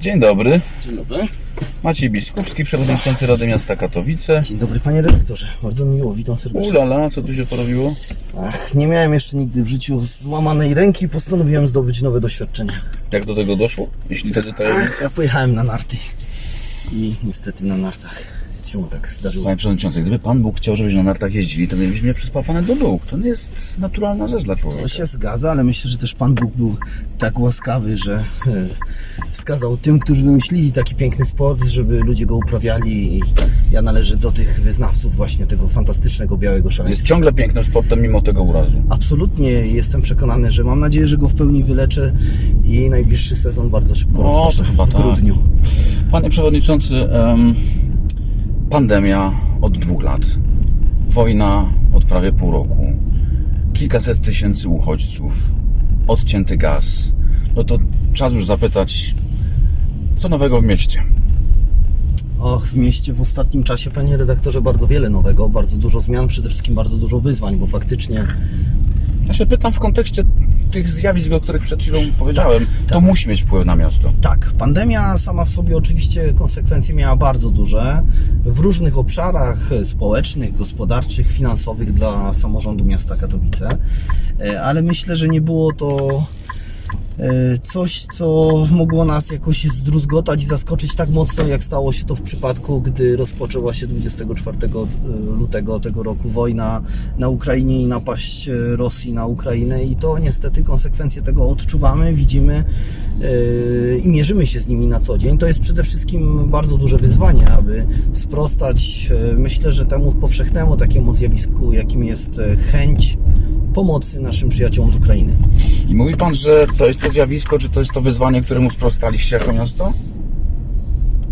Dzień dobry. Dzień dobry. Maciej Biskupski, przewodniczący Rady Miasta Katowice. Dzień dobry panie redaktorze. Bardzo miło, witam serdecznie. Ulala, co tu się porobiło? Ach, nie miałem jeszcze nigdy w życiu złamanej ręki, postanowiłem zdobyć nowe doświadczenia. Jak do tego doszło? Jeśli te tajemnice. Ach, ja pojechałem na narty. I niestety na nartach się tak zdarzyło. Panie przewodniczący, gdyby Pan Bóg chciał, żebyśmy na nartach jeździli, to mielibyśmy mnie przyspawane do nóg. To nie jest naturalna rzecz dla To człowieka. się zgadza, ale myślę, że też Pan Bóg był tak łaskawy, że e, wskazał tym, którzy wymyślili taki piękny sport, żeby ludzie go uprawiali i ja należę do tych wyznawców właśnie tego fantastycznego białego szaleństwa. Jest ciągle pięknym sportem mimo tego urazu. Absolutnie jestem przekonany, że mam nadzieję, że go w pełni wyleczę i najbliższy sezon bardzo szybko O, rozpocznę to chyba w tak. grudniu. Panie przewodniczący, em, pandemia od dwóch lat, wojna od prawie pół roku, kilkaset tysięcy uchodźców, odcięty gaz. No to czas już zapytać, co nowego w mieście? Och, w mieście w ostatnim czasie, panie redaktorze, bardzo wiele nowego, bardzo dużo zmian, przede wszystkim bardzo dużo wyzwań, bo faktycznie Ja się pytam w kontekście tych zjawisk, o których przed chwilą powiedziałem. To tak. musi mieć wpływ na miasto. tak, pandemia sama w sobie oczywiście konsekwencje miała bardzo duże w różnych obszarach społecznych, gospodarczych, finansowych dla samorządu miasta Katowice, E, ale myślę, że nie było to coś, co mogło nas jakoś zdruzgotać i zaskoczyć tak mocno, jak stało się to w przypadku, gdy rozpoczęła się 24 lutego tego roku wojna na Ukrainie i napaść e, Rosji na Ukrainę i to niestety konsekwencje tego odczuwamy, widzimy e, i mierzymy się z nimi na co dzień. To jest przede wszystkim bardzo duże wyzwanie, aby sprostać, e, myślę, że temu powszechnemu takiemu zjawisku, jakim jest e, chęć pomocy naszym przyjaciołom z Ukrainy. I mówi pan, że to jest to zjawisko, czy to jest to wyzwanie, któremu sprostaliście jako miasto?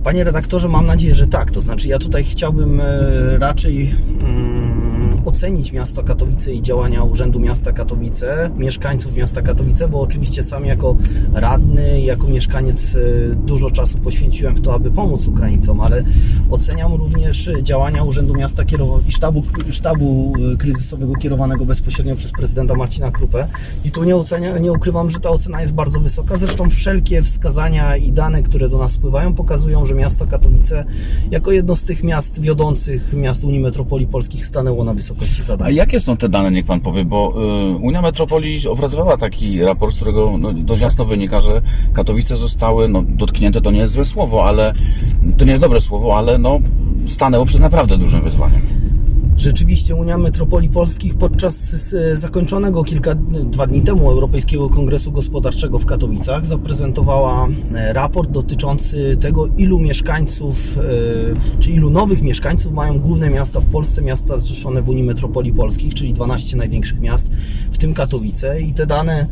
Panie redaktorze, mam nadzieję, że tak. To znaczy, ja tutaj chciałbym e, raczej mm, ocenić miasto Katowice i działania Urzędu Miasta Katowice, mieszkańców miasta Katowice, bo oczywiście sam jako radny, jako mieszkaniec e, dużo czasu poświęciłem w to, aby pomóc Ukraińcom, ale oceniam również działania Urzędu Miasta i sztabu, sztabu e, kryzysowego kierowanego bezpośrednio przez prezydenta Marcina Krupę. I tu nie, ocenia, nie ukrywam, że ta ocena jest bardzo wysoka. Zresztą wszelkie wskazania i dane, które do nas spływają, pokazują, że miasto Katowice jako jedno z tych miast wiodących miast Unii Metropolii Polskich stanęło na wysokości A zadań. jakie są te dane, niech pan powie, bo y, Unia Metropolii opracowała taki raport, z którego no, dość jasno wynika, że Katowice zostały no, dotknięte, to nie jest złe słowo, ale to nie jest dobre słowo, ale no, stanęło przed naprawdę dużym wyzwaniem. Rzeczywiście Unia Metropolii Polskich podczas zakończonego kilka dwa dni temu Europejskiego Kongresu Gospodarczego w Katowicach zaprezentowała e, raport dotyczący tego, ilu mieszkańców, e, czy ilu nowych mieszkańców mają główne miasta w Polsce, miasta zrzeszone w Unii Metropolii Polskich, czyli 12 największych miast, w tym Katowice. I te dane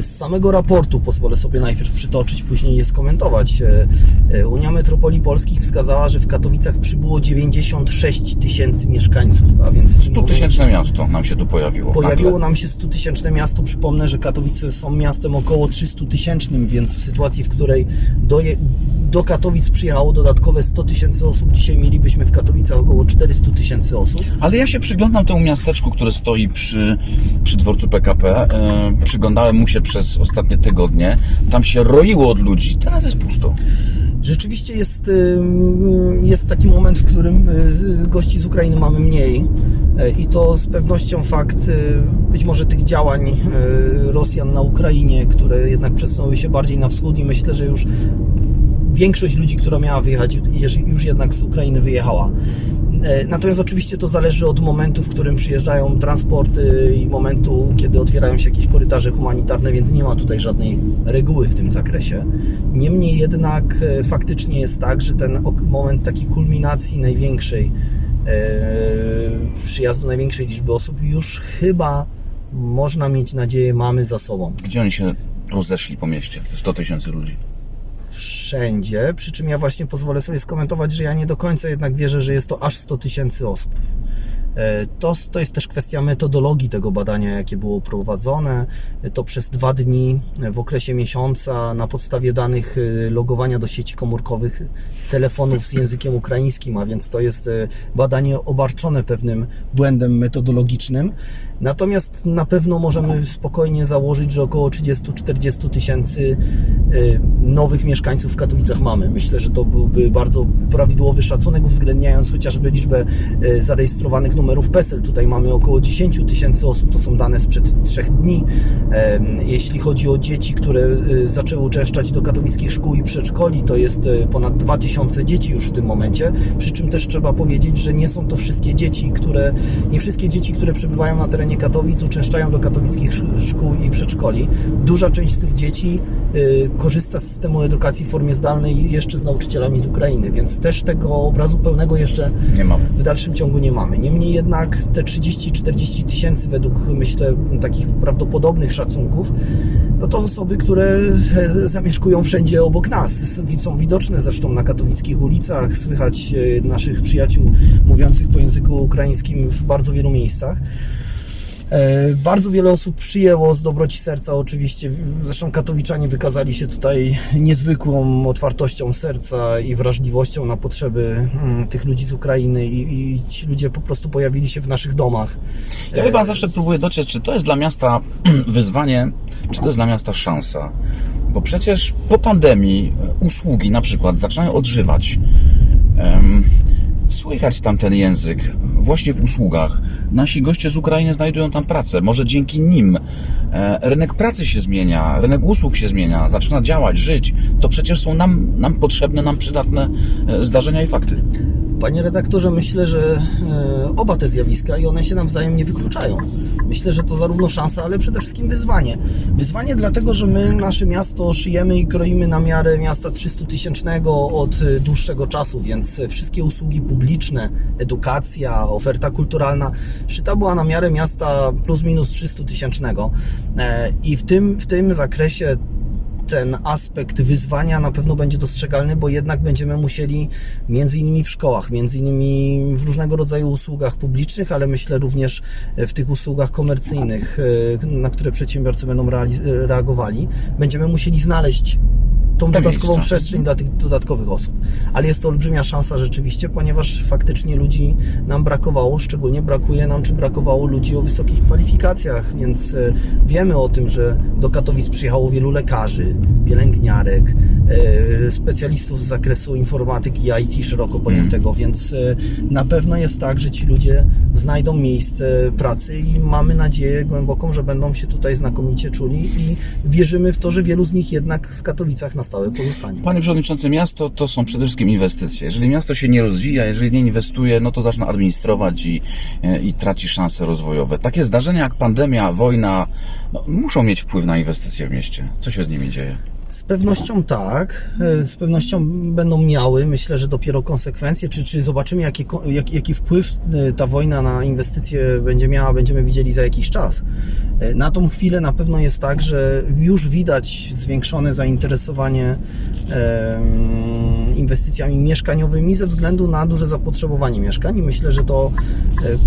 z samego raportu pozwolę sobie najpierw przytoczyć, później je skomentować. E, e, Unia Metropolii Polskich wskazała, że w Katowicach przybyło 96 tysięcy mieszkańców, a więc w tym 100 tysięczne miasto nam się tu pojawiło. Pojawiło nagle. nam się 100 tysięczne miasto. Przypomnę, że Katowice są miastem około 300 tysięcznym, więc w sytuacji, w której do, je, do Katowic przyjechało dodatkowe 100 tysięcy osób, dzisiaj mielibyśmy w Katowicach około 400 tysięcy osób. Ale ja się przyglądam temu miasteczku, które stoi przy, przy dworcu PKP. E, przyglądałem mu się przez ostatnie tygodnie. Tam się roiło od ludzi. Teraz jest pusto. Rzeczywiście jest, jest taki moment, w którym y, gości z Ukrainy mamy mniej E, i to z pewnością fakt y, być może tych działań y, Rosjan na Ukrainie, które jednak przesunęły się bardziej na wschód i myślę, że już większość ludzi, która miała wyjechać, już- jednak z Ukrainy wyjechała. E, Natomiast oczywiście to zależy od momentu, w którym przyjeżdżają transporty i momentu, kiedy otwierają się jakieś korytarze humanitarne, więc nie ma tutaj żadnej reguły w tym zakresie. Niemniej jednak e, faktycznie jest tak, że ten moment takiej kulminacji największej e, przyjazdu największej liczby osób już chyba można mieć nadzieję mamy za sobą. Gdzie oni się rozeszli po mieście? Te 100 tysięcy ludzi. wszędzie. Przy czym ja właśnie pozwolę sobie skomentować, że ja nie do końca jednak wierzę, że jest to aż 100 tysięcy osób. E, To, to jest też kwestia metodologii tego badania, jakie było prowadzone. E, To przez dwa dni e, w okresie miesiąca na podstawie danych logowania do sieci komórkowych telefonów z językiem ukraińskim, a więc to jest badanie obarczone pewnym błędem metodologicznym. Natomiast na pewno możemy spokojnie założyć, że około 30-40 tysięcy e, nowych mieszkańców w Katowicach mamy. Myślę, że to byłby bardzo prawidłowy szacunek, uwzględniając chociażby liczbę e, zarejestrowanych numerów PESEL. Tutaj mamy około 10 tysięcy osób, to są dane sprzed trzech dni. Jeśli chodzi o dzieci, które e, zaczęły uczęszczać do katowickich szkół i przedszkoli, to jest ponad 2000 dzieci już w tym momencie. Przy czym też trzeba powiedzieć, że nie są to wszystkie dzieci, które, nie wszystkie dzieci, które przebywają na terenie Katowic, uczęszczają do katowickich sz- szkół i przedszkoli. Duża część z tych dzieci y, korzysta z systemu edukacji w formie zdalnej jeszcze z nauczycielami z Ukrainy, więc też tego obrazu pełnego jeszcze w dalszym ciągu nie mamy. Niemniej jednak te 30-40 tysięcy według myślę takich prawdopodobnych szacunków, no to osoby, które e, zamieszkują wszędzie obok nas. Są widoczne zresztą na katowickich ulicach, słychać e, naszych przyjaciół mówiących po języku ukraińskim w bardzo wielu miejscach. E, Bardzo wiele osób przyjęło z dobroci serca, oczywiście. Zresztą katowiczanie wykazali się tutaj niezwykłą otwartością serca i wrażliwością na potrzeby mm, tych ludzi z Ukrainy i, i ci ludzie po prostu pojawili się w naszych domach. Ja chyba zawsze próbuję dotrzeć, czy to jest dla miasta wyzwanie, czy to jest dla miasta szansa. Bo przecież po pandemii e, usługi na przykład zaczynają odżywać. Słychać tam ten język właśnie w usługach. Nasi goście z Ukrainy znajdują tam pracę. Może dzięki nim e, rynek pracy się zmienia, rynek usług się zmienia, zaczyna działać, żyć. To przecież są nam, nam potrzebne, nam przydatne e, zdarzenia i fakty. Panie redaktorze, myślę, że e, oba te zjawiska i one się nawzajem nie wykluczają. Myślę, że to zarówno szansa, ale przede wszystkim wyzwanie. Wyzwanie dlatego, że my nasze miasto szyjemy i kroimy na miarę miasta 300-tysięcznego od e, dłuższego czasu, więc wszystkie usługi publiczne, edukacja, oferta kulturalna szyta była na miarę miasta plus minus 300-tysięcznego. E, I w tym, w tym zakresie ten aspekt wyzwania na pewno będzie dostrzegalny, bo jednak będziemy musieli między innymi w szkołach, między innymi w różnego rodzaju usługach publicznych, ale myślę również w tych usługach komercyjnych, e, na które przedsiębiorcy będą reagowali, będziemy musieli znaleźć tą Te dodatkową miejsca. przestrzeń dla tych dodatkowych osób. Ale jest to olbrzymia szansa rzeczywiście, ponieważ faktycznie ludzi nam brakowało, szczególnie brakuje nam, czy brakowało ludzi o wysokich kwalifikacjach, więc e, wiemy o tym, że do Katowic przyjechało wielu lekarzy, pielęgniarek, e, specjalistów z zakresu informatyki i IT szeroko pojętego, więc e, na pewno jest tak, że ci ludzie znajdą miejsce pracy i mamy nadzieję głęboką, że będą się tutaj znakomicie czuli i wierzymy w to, że wielu z nich jednak w Katowicach na stałe pozostanie. Panie Przewodniczący, miasto to są przede wszystkim inwestycje. Jeżeli miasto się nie rozwija, jeżeli nie inwestuje, no to zaczyna administrować i, e, i traci szanse rozwojowe. Takie zdarzenia jak pandemia, wojna, no, muszą mieć wpływ na inwestycje w mieście. Co się z nimi dzieje? Z pewnością tak, e, z pewnością będą miały, myślę, że dopiero konsekwencje, czy, czy zobaczymy, jaki, jak, jaki wpływ e, ta wojna na inwestycje będzie miała, będziemy widzieli za jakiś czas. E, Na tą chwilę na pewno jest tak, że już widać zwiększone zainteresowanie inwestycjami mieszkaniowymi ze względu na duże zapotrzebowanie mieszkań. I myślę, że to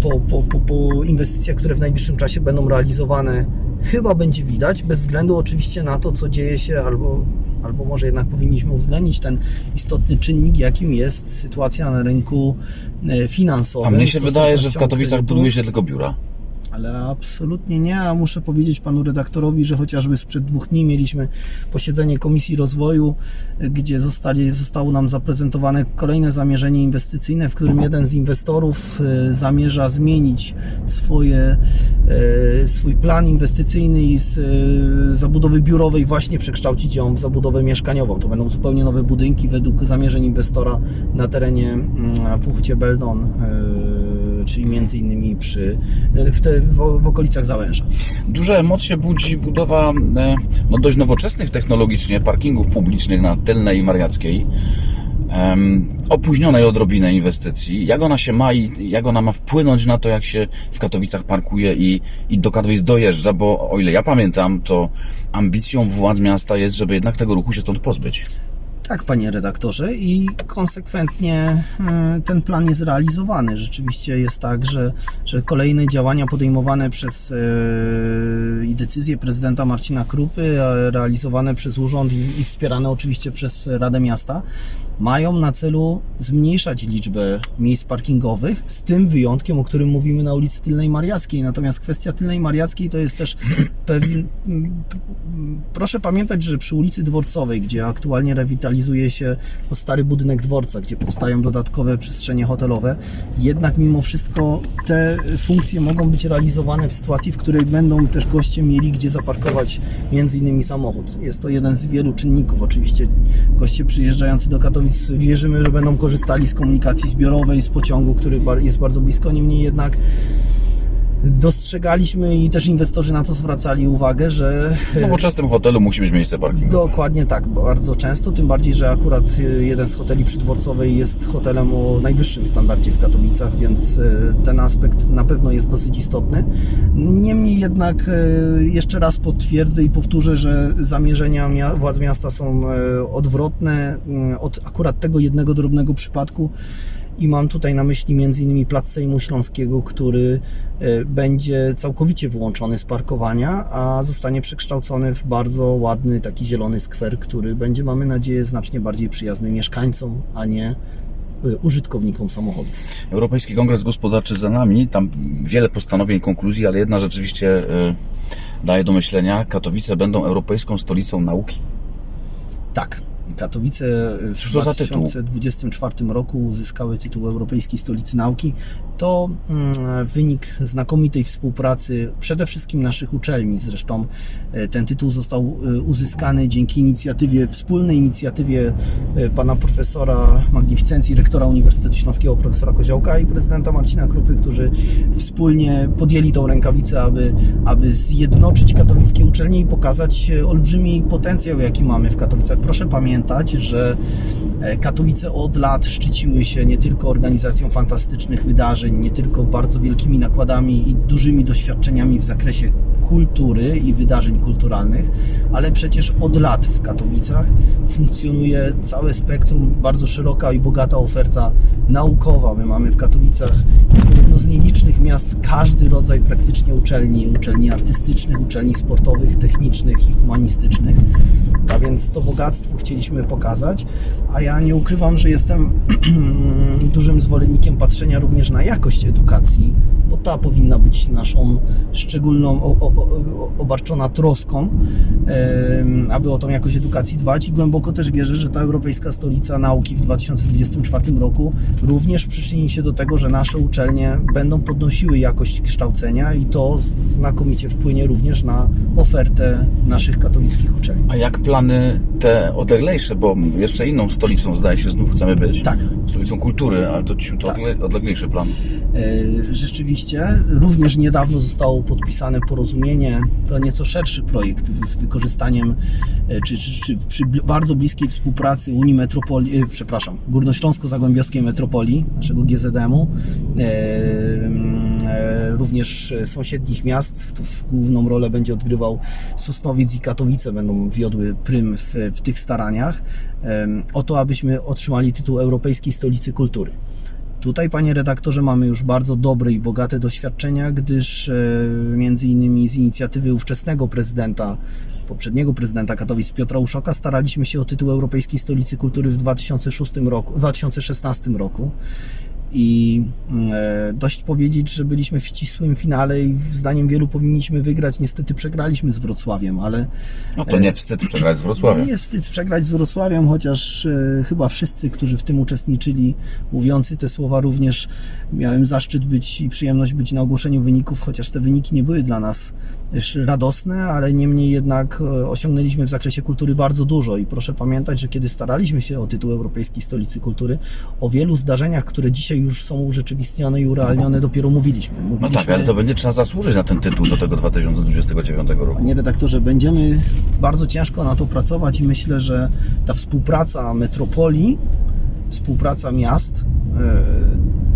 po, po, po, po inwestycjach, które w najbliższym czasie będą realizowane, chyba będzie widać, bez względu oczywiście na to, co dzieje się, albo, albo może jednak powinniśmy uwzględnić ten istotny czynnik, jakim jest sytuacja na rynku e, finansowym. A mnie się wydaje, że w Katowicach buduje się tylko biura. Ale absolutnie nie, a muszę powiedzieć panu redaktorowi, że chociażby sprzed dwóch dni mieliśmy posiedzenie Komisji Rozwoju, gdzie zostali, zostało nam zaprezentowane kolejne zamierzenie inwestycyjne, w którym jeden z inwestorów y, zamierza zmienić swoje, y, swój plan inwestycyjny i z y, zabudowy biurowej właśnie przekształcić ją w zabudowę mieszkaniową. To będą zupełnie nowe budynki według zamierzeń inwestora na terenie mm, Puchcie Beldon. Czyli między innymi przy, w, te, w, w okolicach Załęża. Duże emocje budzi budowa e, no, dość nowoczesnych technologicznie parkingów publicznych na Tylnej i Mariackiej. Opóźnionej odrobinę inwestycji. Jak ona się ma i jak ona ma wpłynąć na to, jak się w Katowicach parkuje i, i do Katowic dojeżdża, bo o ile ja pamiętam, to ambicją władz miasta jest, żeby jednak tego ruchu się stąd pozbyć. Tak, panie redaktorze, i konsekwentnie e, ten plan jest realizowany. Rzeczywiście jest tak, że, że kolejne działania podejmowane przez e, i decyzje prezydenta Marcina Krupy, e, realizowane przez urząd i, i wspierane oczywiście przez Radę Miasta, mają na celu zmniejszać liczbę miejsc parkingowych, z tym wyjątkiem, o którym mówimy na ulicy Tylnej Mariackiej. Natomiast kwestia Tylnej Mariackiej to jest też pewien. Proszę pamiętać, że przy ulicy Dworcowej, gdzie aktualnie rewitalizuje się no, stary budynek dworca, gdzie powstają dodatkowe przestrzenie hotelowe, jednak mimo wszystko te funkcje mogą być realizowane w sytuacji, w której będą też goście mieli gdzie zaparkować między innymi samochód. Jest to jeden z wielu czynników. Oczywiście goście przyjeżdżający do Katowic wierzymy, że będą korzystali z komunikacji zbiorowej, z pociągu, który jest bardzo blisko, niemniej jednak dostrzegaliśmy i też inwestorzy na to zwracali uwagę, że W nowoczesnym hotelu musi być miejsce parkingowe. Dokładnie tak, bardzo często, tym bardziej, że akurat y, jeden z hoteli przydworcowej jest hotelem o najwyższym standardzie w Katowicach, więc y, ten aspekt na pewno jest dosyć istotny. Niemniej jednak y, jeszcze raz potwierdzę i powtórzę, że zamierzenia władz miasta są odwrotne od akurat tego jednego drobnego przypadku. I mam tutaj na myśli m.in. Plac Sejmu Śląskiego, który e, będzie całkowicie wyłączony z parkowania, a zostanie przekształcony w bardzo ładny, taki zielony skwer, który będzie, mamy nadzieję, znacznie bardziej przyjazny mieszkańcom, a nie e, użytkownikom samochodów. Europejski Kongres Gospodarczy za nami, tam wiele postanowień, konkluzji, ale jedna rzeczywiście y, daje do myślenia. Katowice będą europejską stolicą nauki. Tak. Katowice w za tytuł? 2024 roku uzyskały tytuł Europejskiej Stolicy Nauki. To mm, wynik znakomitej współpracy przede wszystkim naszych uczelni. Zresztą e, ten tytuł został e, uzyskany dzięki inicjatywie, wspólnej inicjatywie e, pana profesora magnificencji, rektora Uniwersytetu Śląskiego, profesora Koziołka i prezydenta Marcina Krupy, którzy wspólnie podjęli tą rękawicę, aby, aby zjednoczyć katowickie uczelnie i pokazać e, olbrzymi potencjał, jaki mamy w Katowicach. Proszę pamiętać, że e, Katowice od lat szczyciły się nie tylko organizacją fantastycznych wydarzeń, nie tylko bardzo wielkimi nakładami i dużymi doświadczeniami w zakresie kultury i wydarzeń kulturalnych, ale przecież od lat w Katowicach funkcjonuje całe spektrum, bardzo szeroka i bogata oferta naukowa. My mamy w Katowicach jedno z nielicznych miast każdy rodzaj praktycznie uczelni, uczelni artystycznych, uczelni sportowych, technicznych i humanistycznych. A więc to bogactwo chcieliśmy pokazać, a ja nie ukrywam, że jestem dużym zwolennikiem patrzenia również na jakość edukacji, bo ta powinna być naszą szczególną, o, o, o, obarczona troską, aby o tą jakość edukacji dbać i głęboko też wierzę, że ta Europejska Stolica Nauki w 2024 roku również przyczyni się do tego, że nasze uczelnie będą podnosiły jakość kształcenia i to znakomicie wpłynie również na ofertę naszych katowickich uczelni. A jak plany te odleglejsze, bo jeszcze inną stolicą zdaje się znów chcemy być. Tak. Stolicą kultury, ale to, to Tak. odle- odleglejszy plan. E, Rzeczywiście, również niedawno zostało podpisane porozumienie, to nieco szerszy projekt z wykorzystaniem, e, czy, czy, czy przy bardzo bliskiej współpracy Unii Metropolii, e, przepraszam, Górnośląsko-Zagłębiowskiej Metropolii, naszego GZM-u, e, mm, e, również e, sąsiednich miast, tu w główną rolę będzie odgrywał Sosnowiec i Katowice, będą wiodły prym w, w tych staraniach, em, o to, abyśmy otrzymali tytuł Europejskiej Stolicy Kultury. Tutaj, panie redaktorze, mamy już bardzo dobre i bogate doświadczenia, gdyż e, między innymi z inicjatywy ówczesnego prezydenta, poprzedniego prezydenta Katowic Piotra Uszoka staraliśmy się o tytuł Europejskiej Stolicy Kultury w 2006 roku, w 2016 roku. I e, dość powiedzieć, że byliśmy w ścisłym finale i zdaniem wielu powinniśmy wygrać. Niestety przegraliśmy z Wrocławiem, ale No to nie wstyd przegrać z Wrocławiem. nie jest wstyd przegrać z Wrocławiem, chociaż e, chyba wszyscy, którzy w tym uczestniczyli, mówiący te słowa, również miałem zaszczyt być i przyjemność być na ogłoszeniu wyników, chociaż te wyniki nie były dla nas radosne, ale niemniej jednak e, osiągnęliśmy w zakresie kultury bardzo dużo i proszę pamiętać, że kiedy staraliśmy się o tytuł Europejskiej Stolicy Kultury, o wielu zdarzeniach, które dzisiaj już są urzeczywistnione i urealnione, dopiero mówiliśmy. No mówiliśmy tak, ale to będzie trzeba zasłużyć na ten tytuł do tego 2029 roku. Panie redaktorze, będziemy bardzo ciężko na to pracować i myślę, że ta współpraca metropolii, współpraca miast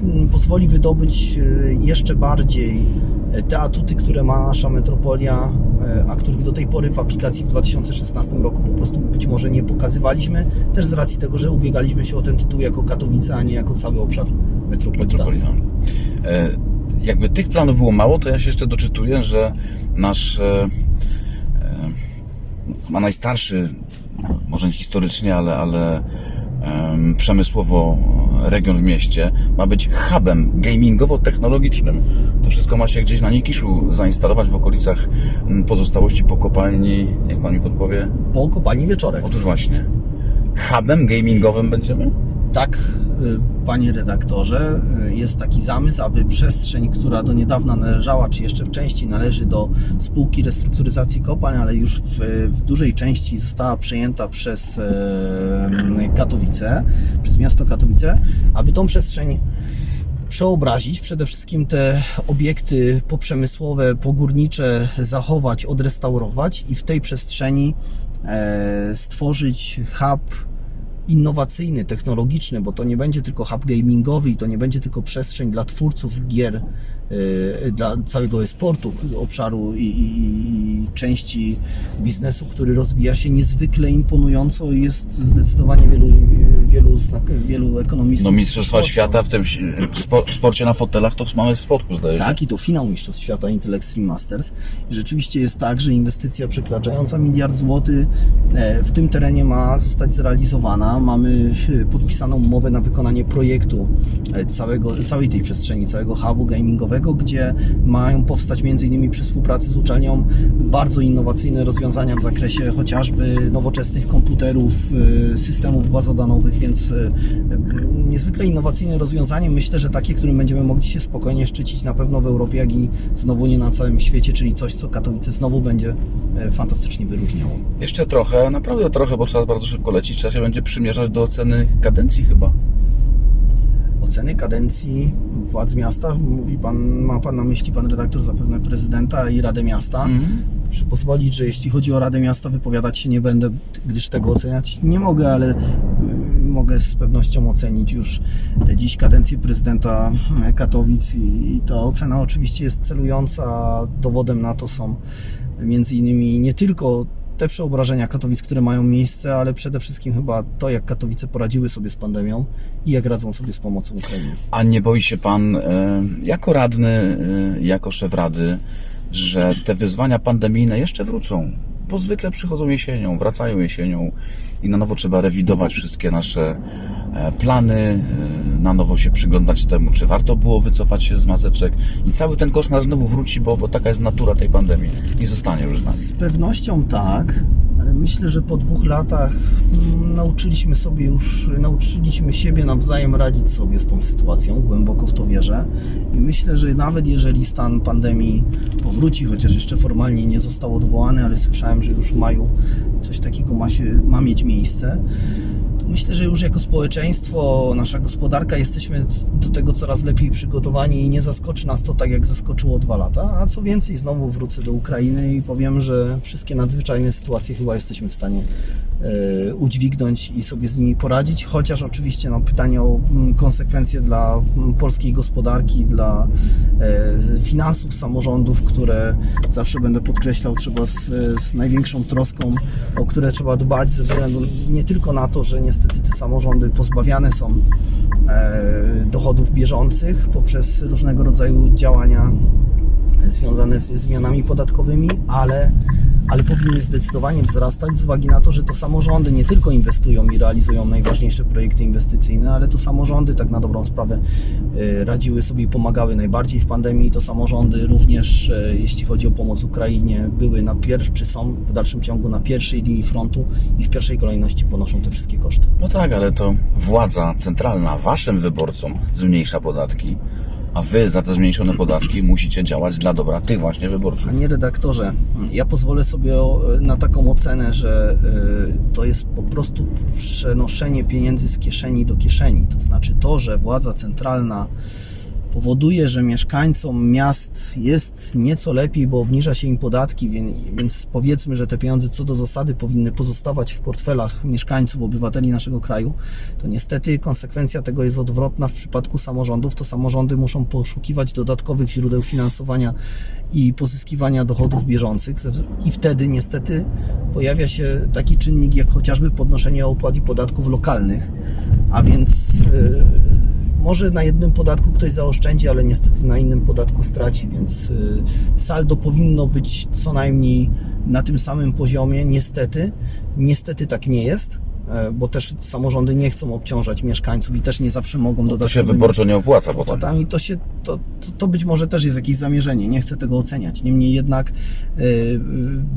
m, pozwoli wydobyć e, jeszcze bardziej te atuty, które ma nasza metropolia, e, a których do tej pory w aplikacji w 2016 roku po prostu być może nie pokazywaliśmy, też z racji tego, że ubiegaliśmy się o ten tytuł jako Katowice, a nie jako cały obszar metropolitalny. E, jakby tych planów było mało, to ja się jeszcze doczytuję, że nasz e, e, ma najstarszy, może nie historycznie, ale, ale przemysłowo region w mieście ma być hubem gamingowo-technologicznym. To wszystko ma się gdzieś na Nikiszu zainstalować w okolicach pozostałości po kopalni, jak pan mi podpowie? Po kopalni Wieczorek. Otóż właśnie. Hubem gamingowym będziemy? Tak, y, panie redaktorze, jest taki zamysł, aby przestrzeń, która do niedawna należała, czy jeszcze w części należy do spółki restrukturyzacji kopalń, ale już w, w dużej części została przejęta przez e, Katowice, przez miasto Katowice, aby tą przestrzeń przeobrazić, przede wszystkim te obiekty poprzemysłowe, pogórnicze zachować, odrestaurować i w tej przestrzeni e, stworzyć hub innowacyjny, technologiczny, bo to nie będzie tylko hub gamingowy i to nie będzie tylko przestrzeń dla twórców gier, dla całego e-sportu, obszaru i, i, i części biznesu, który rozwija się niezwykle imponująco i jest zdecydowanie wielu, wielu, wielu ekonomistów. No Mistrzostwa. Świata w tym spo, sporcie na fotelach to mamy w spodku, zdaje się. Tak, i to finał Mistrzostw Świata Intel Extreme Masters. I rzeczywiście jest tak, że inwestycja przekraczająca miliard złotych e, w tym terenie ma zostać zrealizowana. Mamy e, podpisaną umowę na wykonanie projektu e, całego, całej tej przestrzeni, całego hubu gamingowego, gdzie mają powstać m.in. przy współpracy z uczelnią bardzo innowacyjne rozwiązania w zakresie chociażby nowoczesnych komputerów, e, systemów bazodanowych, więc e, niezwykle innowacyjne rozwiązanie. Myślę, że takie, którym będziemy mogli się spokojnie szczycić na pewno w Europie, jak i znowu nie na całym świecie, czyli coś, co Katowice znowu będzie e, fantastycznie wyróżniało. Jeszcze trochę, naprawdę trochę, bo trzeba bardzo szybko lecieć. Trzeba się będzie przymierzać do oceny kadencji chyba. Oceny kadencji władz miasta, mówi pan, ma pan na myśli pan redaktor zapewne prezydenta i Radę Miasta. Muszę pozwolić, że jeśli chodzi o Radę Miasta, wypowiadać się nie będę, gdyż tego oceniać nie mogę, ale mm, mogę z pewnością ocenić już dziś kadencję prezydenta Katowic i i ta ocena oczywiście jest celująca. Dowodem na to są między innymi nie tylko te przeobrażenia Katowic, które mają miejsce, ale przede wszystkim chyba to, jak Katowice poradziły sobie z pandemią i jak radzą sobie z pomocą Ukrainie. A nie boi się pan, e, jako radny, e, jako szef rady, że te wyzwania pandemijne jeszcze wrócą? Bo zwykle przychodzą jesienią, wracają jesienią i na nowo trzeba rewidować wszystkie nasze plany, e, na nowo się przyglądać temu, czy warto było wycofać się z maseczek i cały ten koszmar znowu wróci, bo, bo taka jest natura tej pandemii i zostanie już z nami. Z pewnością tak, ale myślę, że po dwóch latach mm, nauczyliśmy sobie już, nauczyliśmy siebie nawzajem radzić sobie z tą sytuacją, głęboko w to wierzę. I myślę, że nawet jeżeli stan pandemii powróci, chociaż jeszcze formalnie nie został odwołany, ale słyszałem, że już w maju coś takiego ma, się, ma mieć miejsce. Myślę, że już jako społeczeństwo, nasza gospodarka jesteśmy do tego coraz lepiej przygotowani i nie zaskoczy nas to tak, jak zaskoczyło dwa lata. A co więcej, znowu wrócę do Ukrainy i powiem, że wszystkie nadzwyczajne sytuacje chyba jesteśmy w stanie udźwignąć i sobie z nimi poradzić. Chociaż oczywiście no, pytanie o mm, konsekwencje dla mm, polskiej gospodarki, dla e, finansów samorządów, które zawsze będę podkreślał, trzeba z, z największą troską, o które trzeba dbać ze względu nie tylko na to, że niestety te samorządy pozbawiane są e, dochodów bieżących poprzez różnego rodzaju działania związane z zmianami podatkowymi, ale, ale powinny zdecydowanie wzrastać z uwagi na to, że to samorządy nie tylko inwestują i realizują najważniejsze projekty inwestycyjne, ale to samorządy tak na dobrą sprawę e, radziły sobie i pomagały najbardziej w pandemii. To samorządy również, e, jeśli chodzi o pomoc Ukrainie, były na pierwszym, czy są w dalszym ciągu na pierwszej linii frontu i w pierwszej kolejności ponoszą te wszystkie koszty. No tak, ale to władza centralna waszym wyborcom zmniejsza podatki, a wy za te zmniejszone podatki musicie działać dla dobra tych właśnie wyborców. Panie redaktorze, ja pozwolę sobie na taką ocenę, że y, to jest po prostu przenoszenie pieniędzy z kieszeni do kieszeni. To znaczy to, że władza centralna powoduje, że mieszkańcom miast jest nieco lepiej, bo obniża się im podatki, więc, powiedzmy, że te pieniądze co do zasady powinny pozostawać w portfelach mieszkańców, obywateli naszego kraju, to niestety konsekwencja tego jest odwrotna. W przypadku samorządów to samorządy muszą poszukiwać dodatkowych źródeł finansowania i pozyskiwania dochodów bieżących i wtedy niestety pojawia się taki czynnik jak chociażby podnoszenie opłat i podatków lokalnych, a więc yy, może na jednym podatku ktoś zaoszczędzi, ale niestety na innym podatku straci, więc y, saldo powinno być co najmniej na tym samym poziomie. Niestety, niestety tak nie jest, bo też samorządy nie chcą obciążać mieszkańców i też nie zawsze mogą No To dodać się wyborczo nie opłaca potem. opłatami, to się to, to, to być może też jest jakieś zamierzenie, nie chcę tego oceniać. Niemniej jednak e,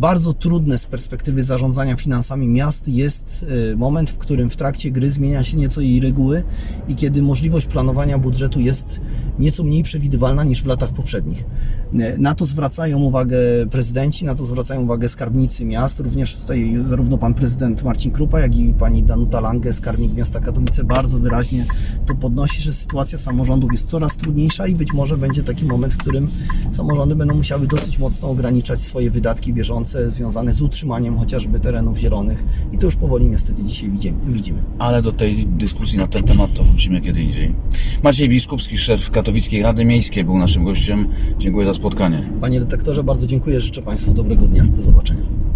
bardzo trudne z perspektywy zarządzania finansami miast jest e, moment, w którym w trakcie gry zmienia się nieco jej reguły i kiedy możliwość planowania budżetu jest nieco mniej przewidywalna niż w latach poprzednich. E, Na to zwracają uwagę prezydenci, na to zwracają uwagę skarbnicy miast, również tutaj zarówno pan prezydent Marcin Krupa, jak i pani Danuta Lange, skarbnik miasta Katowice, bardzo wyraźnie to podnosi, że sytuacja samorządów jest coraz trudniejsza i być może będzie taki moment, w którym samorządy będą musiały dosyć mocno ograniczać swoje wydatki bieżące związane z utrzymaniem chociażby terenów zielonych i to już powoli niestety dzisiaj widzimy. Ale do tej dyskusji na ten temat to wrócimy kiedy indziej. Maciej Biskupski, szef Katowickiej Rady Miejskiej, był naszym gościem. Dziękuję za spotkanie. Panie redaktorze, bardzo dziękuję, życzę Państwu dobrego dnia. Do zobaczenia.